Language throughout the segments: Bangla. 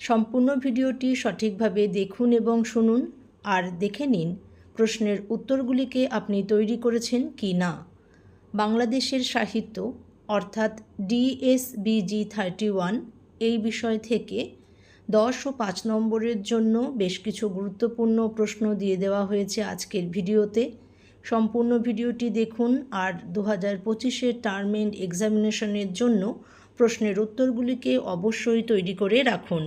সম্পূর্ণ ভিডিওটি সঠিকভাবে দেখুন এবং শুনুন, আর দেখে নিন প্রশ্নের উত্তরগুলিকে আপনি তৈরি করেছেন কি না। বাংলাদেশের সাহিত্য, অর্থাৎ ডিএসবিজি থার্টি ওয়ান এই বিষয় থেকে দশ ও পাঁচ নম্বরের জন্য বেশ কিছু গুরুত্বপূর্ণ প্রশ্ন দিয়ে দেওয়া হয়েছে আজকের ভিডিওতে। সম্পূর্ণ ভিডিওটি দেখুন, আর দু হাজার পঁচিশের টার্ম এন্ড এক্সামিনেশনের জন্য প্রশ্নের উত্তরগুলিকে অবশ্যই তৈরি করে রাখুন।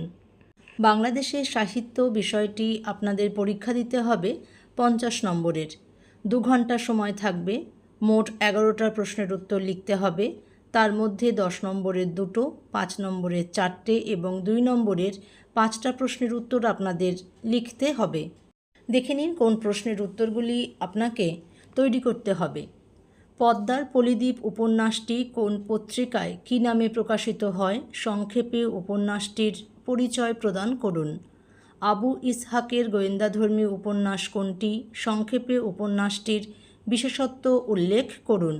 বাংলাদেশের সাহিত্য বিষয়টি আপনাদের পরীক্ষা দিতে হবে পঞ্চাশ নম্বরের। দু ঘণ্টা সময় থাকবে, মোট এগারোটা প্রশ্নের উত্তর লিখতে হবে, তার মধ্যে দশ নম্বরের দুটো, পাঁচ নম্বরের চারটে এবং দুই নম্বরের পাঁচটা প্রশ্নের উত্তর আপনাদের লিখতে হবে। দেখে নিন কোন প্রশ্নের উত্তরগুলি আপনাকে তৈরি করতে হবে। পদ্মার পলিদ্বীপ উপন্যাসটি কোন পত্রিকায় কী নামে প্রকাশিত হয়? সংক্ষেপে উপন্যাসটির পরিচয় প্রদান করুন। আবু ইসহাকের গোয়েন্দাধর্মী উপন্যাস কোনটি? সংক্ষেপে উপন্যাসটির বিশেষত্ব উল্লেখ করুন।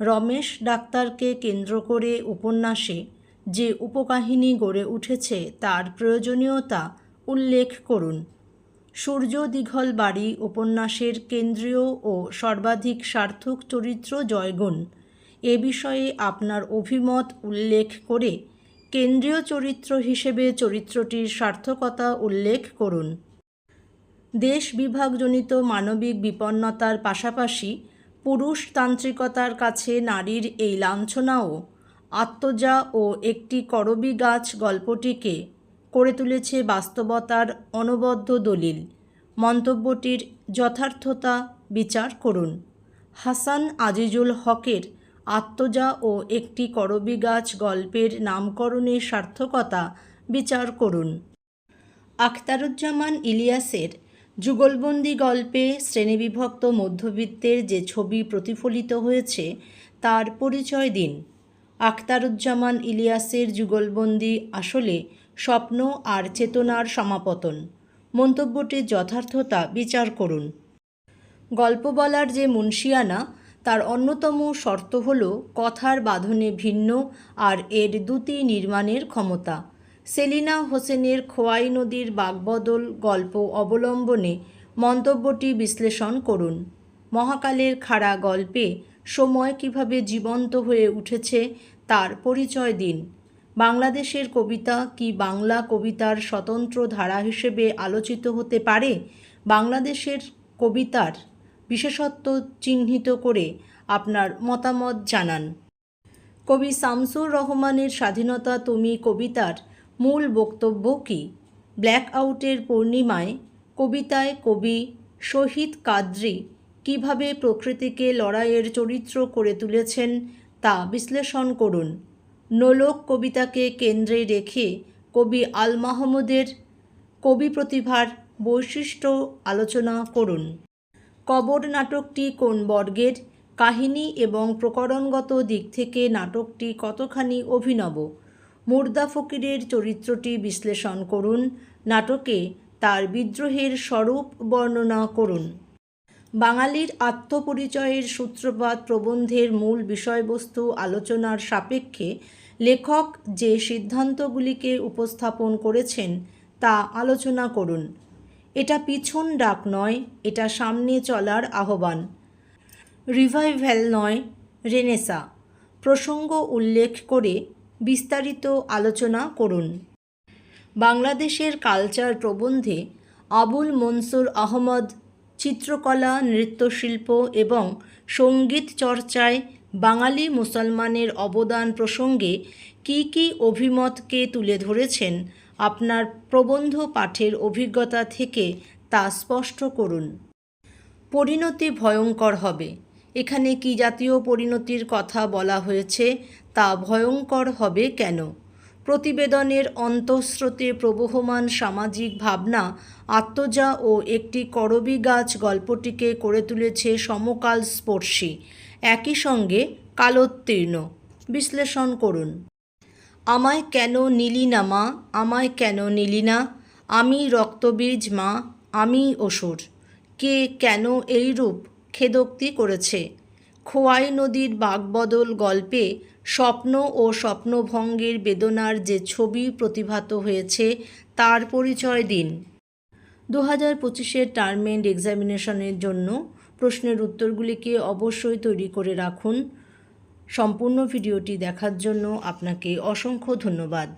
রমেশ ডাক্তারকে কেন্দ্র করে উপন্যাসে যে উপকাহিনী গড়ে উঠেছে তার প্রয়োজনীয়তা উল্লেখ করুন। সূর্য দীঘল বাড়ি উপন্যাসের কেন্দ্রীয় ও সর্বাধিক সার্থক চরিত্র জয়গুণ। এ বিষয়ে আপনার অভিমত উল্লেখ করে কেন্দ্রীয় চরিত্র হিসেবে চরিত্রটির সার্থকতা উল্লেখ করুন। দেশ বিভাগজনিত মানবিক বিপন্নতার পাশাপাশি পুরুষতান্ত্রিকতার কাছে নারীর এই লাঞ্ছনাও আত্মজা ও একটি করবি গাছ গল্পটিকে করে তুলেছে বাস্তবতার অনবদ্য দলিল। মন্তব্যটির যথার্থতা বিচার করুন। হাসান আজিজুল হকের আত্মজা ও একটি করবি গাছ গল্পের নামকরণের সার্থকতা বিচার করুন। আখতারুজ্জামান ইলিয়াসের যুগলবন্দি গল্পে শ্রেণীবিভক্ত মধ্যবিত্তের যে ছবি প্রতিফলিত হয়েছে, তার পরিচয় দিন। আখতারুজ্জামান ইলিয়াসের যুগলবন্দি আসলে স্বপ্ন আর চেতনার সমাপতন। মন্তব্যটির যথার্থতা বিচার করুন। গল্প বলার যে মুন্সিয়ানা তার অন্যতম শর্ত হল কথার বাঁধনে ভিন্ন আর এর দুটি নির্মাণের ক্ষমতা। সেলিনা হোসেনের খোয়াই নদীর বাগবদল গল্প অবলম্বনে মন্তব্যটি বিশ্লেষণ করুন। মহাকালের খাড়া গল্পে সময় কীভাবে জীবন্ত হয়ে উঠেছে তার পরিচয় দিন। বাংলাদেশের কবিতা কি বাংলা কবিতার স্বতন্ত্র ধারা হিসেবে আলোচিত হতে পারে? বাংলাদেশের কবিতার বিশেষত্ব চিহ্নিত করে আপনার মতামত জানান। কবি শামসুর রহমানের স্বাধীনতা তুমি কবিতার মূল বক্তব্য কী? ব্ল্যাক আউটের পূর্ণিমায় কবিতায় কবি শহীদ কাদ্রি কীভাবে প্রকৃতিকে লড়াইয়ের চরিত্র করে তুলেছেন তা বিশ্লেষণ করুন। নোলক কবিতাকে কেন্দ্রে রেখে কবি আল মাহমুদের কবি প্রতিভার বৈশিষ্ট্য আলোচনা করুন। কবর নাটকটি কোন বর্গের? কাহিনী এবং প্রকরণগত দিক থেকে নাটকটি কতখানি অভিনব? মুর্দা ফকিরের চরিত্রটি বিশ্লেষণ করুন। নাটকে তার বিদ্রোহের স্বরূপ বর্ণনা করুন। বাঙালির আত্মপরিচয়ের সূত্রপাত প্রবন্ধের মূল বিষয়বস্তু আলোচনার সাপেক্ষে লেখক যে সিদ্ধান্তগুলিকে উপস্থাপন করেছেন তা আলোচনা করুন। এটা পিছন ডাক নয়, এটা সামনে চলার আহ্বান। রিভাইভ্যাল নয়, রেনেসা। প্রসঙ্গ উল্লেখ করে বিস্তারিত আলোচনা করুন। বাংলাদেশের কালচার প্রবন্ধে আবুল মনসুর আহমদ, চিত্রকলা, নৃত্যশিল্প এবং সংগীত চর্চায় বাঙালি মুসলমানের অবদান প্রসঙ্গে কি কি অভিমতকে তুলে ধরেছেন আপনার প্রবন্ধ পাঠের অভিজ্ঞতা থেকে তা স্পষ্ট করুন। পরিণতি ভয়ঙ্কর হবে। এখানে কি জাতীয় পরিণতির কথা বলা হয়েছে তা ভয়ঙ্কর হবে কেন? প্রতিবেদনের অন্তঃস্রোতে প্রবহমান সামাজিক ভাবনা, আত্মজা ও একটি করবি গাছ গল্পটিকে করে তুলেছে সমকাল স্পর্শী। একই সঙ্গে কালোত্তীর্ণ। বিশ্লেষণ করুন। আমায় কেন নিলি না মা? আমায় কেন নিলি না? আমি রক্তবীজ মা, আমি অসুর। কে কেন এইরূপ খেদোক্তি করেছে? খোয়াই নদীর বাগবদল গল্পে স্বপ্ন ও স্বপ্নভঙ্গের বেদনার যে ছবি প্রতিভাত হয়েছে, তার পরিচয় দিন। দু হাজার পঁচিশের টার্ম এন্ড এক্সামিনেশনের জন্য প্রশ্নের উত্তরগুলিকে অবশ্যই তৈরি করে রাখুন। সম্পূর্ণ ভিডিওটি দেখার জন্য আপনাকে অসংখ্য ধন্যবাদ।